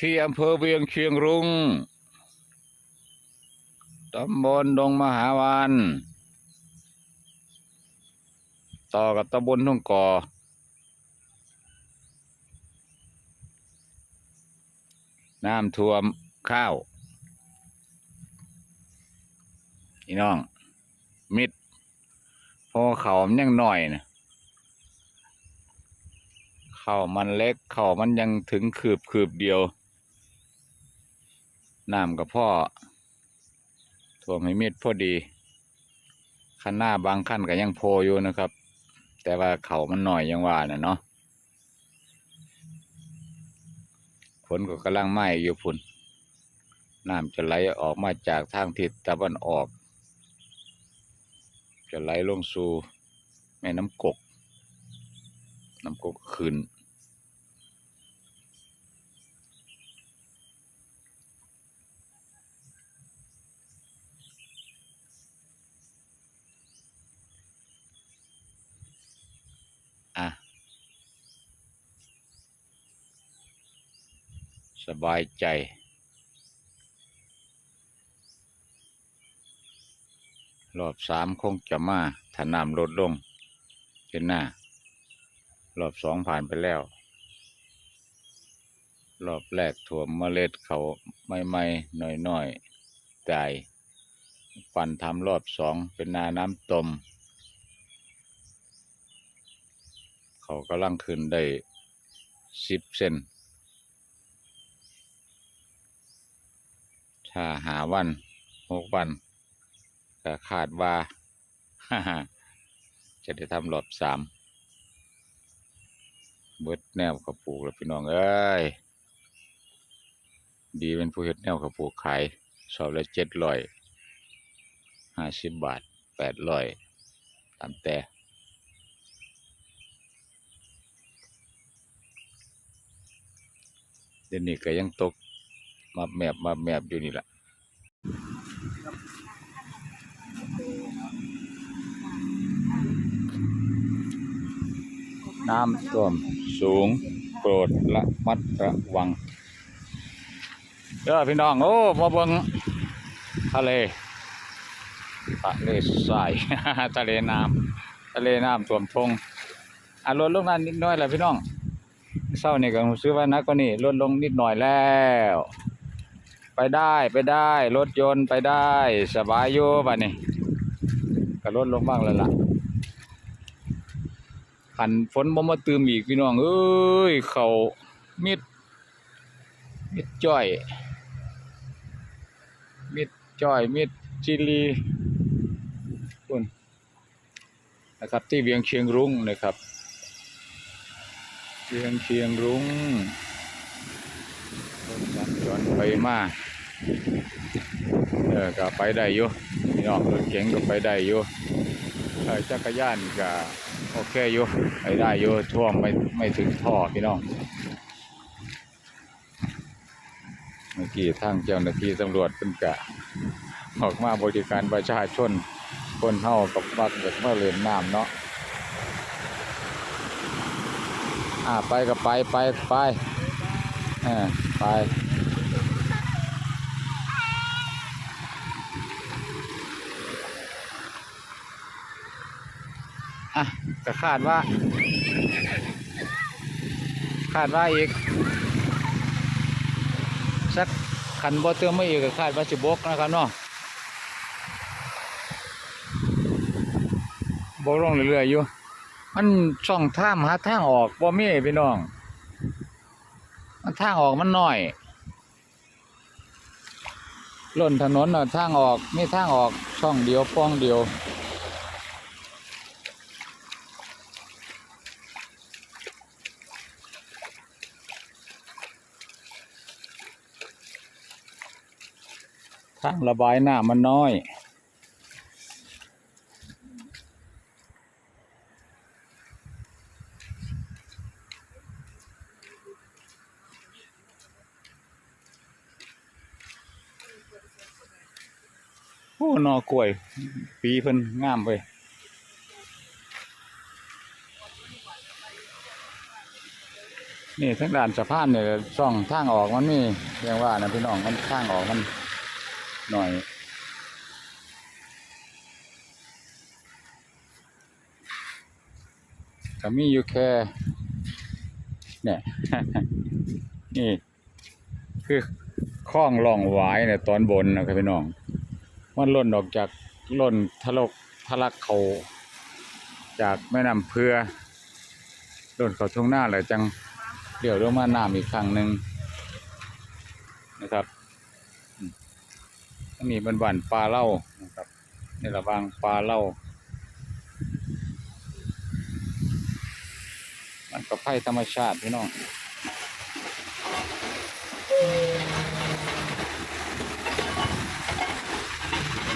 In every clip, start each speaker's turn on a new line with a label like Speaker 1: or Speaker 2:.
Speaker 1: ที่อำเภอเวียงเชียงรุง้งตำบลดงมหาวันต่อกับตำบลทุ่งก่อ น้ำท่วมข้าวพี่น้อง มิดพอเขามันยังหน่อยนะเขามันเล็กเขามันยังถึงคืบคืบเดียว น้ำกับพ่อท่วมให้มิดพอดีคันหน้าบางขั้นก็ยังโพอยู่นะครับ แต่ว่าเขามันหน่อยยังว่านะเนาะฝนก็กำลังไหม้อยู่พุ่นน้ำจะไหลออกมาจากทางทิศตะวันออก จะไหลลงสู่แม่น้ำกก น้ำกกขึ้น สบายใจ รอบสามคงจะมาถ้าน้ำลดลงเป็นหน้ารอบสองผ่านไปแล้ว รอบแรกถ่วมเมล็ดเขาไม่ไม่หน่อยหน่อยๆตายฟันทำรอบสองเป็นนาน้ำตม เขากำลังขึ้นได้สิบเซน ถ้าหาวันหกวันก็คาดว่าจะได้ทำรอบสามเบิดแนวกระปูกแล้วพี่น้องเอ้ยดีเป็นผู้เฮ็ดแนวกระปูกขายสอบละเจ็ดร้อยห้าสิบบาทแปดร้อยตามแต่เดี๋ยวนี้ก็ยังตก มาแมบมาแมบอยู่นี่แหละน้ำท่วมสูงโปรดละมัดระวังเด้อพี่น้อง โอ้มาเบิงทะเลทะเลทราย ทะเลน้ำทะเลน้ำท่วมทงอะลดลงนั้นนิดน้อยแหละพี่น้องเศร้านี่ก็รู้สึกว่านักกว่านี้ลดลงนิดหน่อยแล้ว ไปได้ไปได้รถยนต์ไปได้ สบายอยู่บัดนี้ก็ลดลงบ้างแล้วล่ะขันฝนบ่มาตืมอีกพี่น้องเอ้ยเขามิด มิดจ้อย มิดจ้อย มิดจิลีคุณนะครับที่เวียงเชียงรุ้งนะครับเวียงเชียงรุ้ง ถสัญจรไปมาเออก็ไปได้อยู่พี่น้องรถเก๋งก็ไปได้อยู่เอจักรยานก็โอเคอยู่ไปได้อยู่ท่วมไม่ไม่ถึงท่อพี่น้องเมื่อกี้ทางเจ้าหน้าที่ตำรวจเป็นกะออกมาบริการประชาชนคนเฮากับวัดเด็กมาเล่นน้ำเนาะอ่าไปก็ไปไปไปเออไป อะก็คาดว่า คาดว่าอีก สักขันบ่เติมไม่อีกก็คาดว่าจะบกนะครับเนาะบกลงเรื่อยๆอยู่ มันช่องท่างหาทางออกบ่มีพี่น้อง มันทางออกมันน้อยล้นถนนน่ะทางออกมีทางออกช่องเดียวป้องเดียวางระบายน้ำมันน้อย โอ้นอกล้วย ปีเพิ่นงามไปนี่ทั้งด่านสะพานเนี่ยช่องทางออกมันนี่เรียกว่านะพี่น้องมันทางออกมัน หน่อย ก็มีอยู่แค่เนี่ยนี่คือคล้องล่องหวายเนี่ยตอนบนนะครับพี่น้อง มันล่นออกจากล่นทะลกทะลักเขาจากแม่น้ำเพื่อล่นเขาทุ่งหน้าเลยจังเดี๋ยวลงมาน้ำอีกครั้งหนึ่งนะครับ อันนี้เป็นบ้านปลาเล่านะครับในระวางปลาเล่ามันก็ไผ่ธรรมชาติพี่น้อง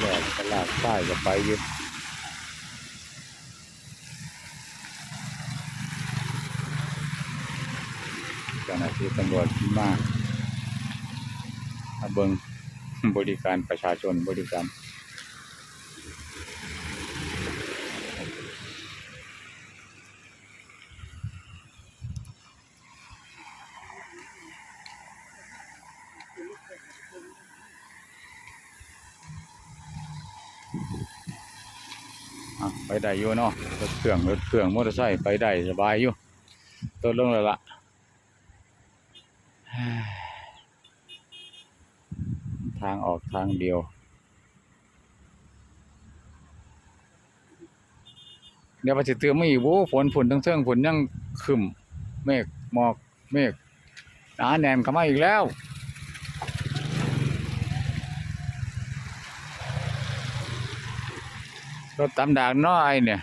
Speaker 1: แดดตลาดใต้ก็ไปยึดเจ้าหน้าที่ตำรวจที่มามาเบิง บริการประชาชนบริการไปได้อยู่เนาะรถเครื่องรถเครื่องมอเตอร์ไซค์ไปได้สบายอยู่ตัวลงแล้วล่ะ ทางออกทางเดียว เดี๋ยวปสิเตือนไม่อีกโว้ฝนฝนทั้งเทิงฝุ่นยังครึมเมฆหมอกเมฆหนาแน่นเข้ามาอีกแล้วรถตำดากน้อยเนี่ย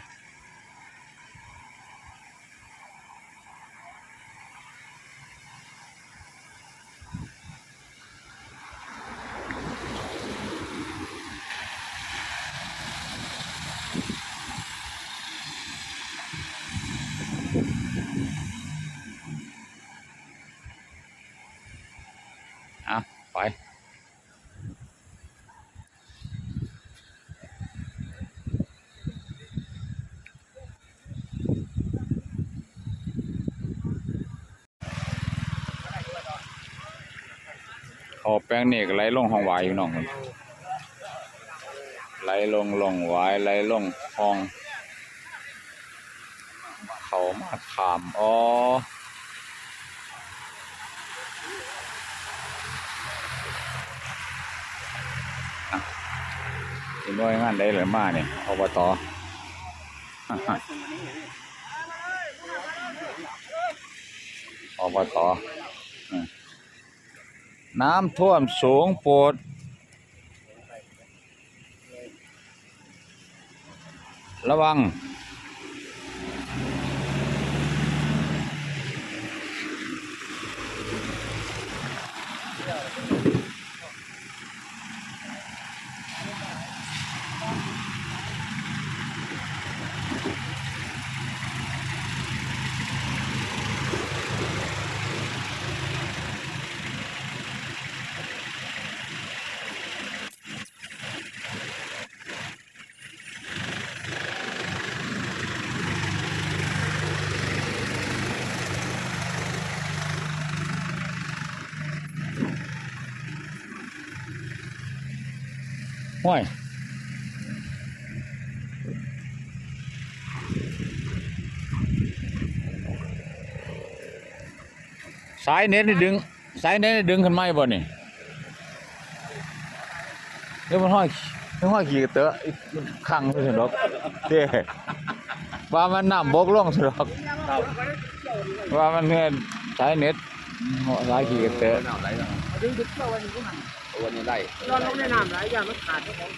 Speaker 1: อแป้งนี่ก็ไหลลงห้องหวายอยู่น้องไหลลงลงหวายไหลลงห้อง เขามาขามอ๋ออ่นหน่วยงานได้หรือมาเนี่ยอบตอบตอืม น้ำท่วมสูงโปวดระวัง ห้วยสายเน็ตนี่ดึง สายเน็ตนี่ดึงขึ้นไหมบ่นี่เดี๋ยวมันห้อยมันห้อยขี่เตอะอีกมันขังไปสิดอกเด้ว่ามันน้ำบกล่องสิดอกว่ามันเนี่ยสายเน็ตสายขี่เตอะ
Speaker 2: ตัวนี้
Speaker 3: ได้
Speaker 2: ยอนลงในน้ำหลายอย่างมันขาดครับผม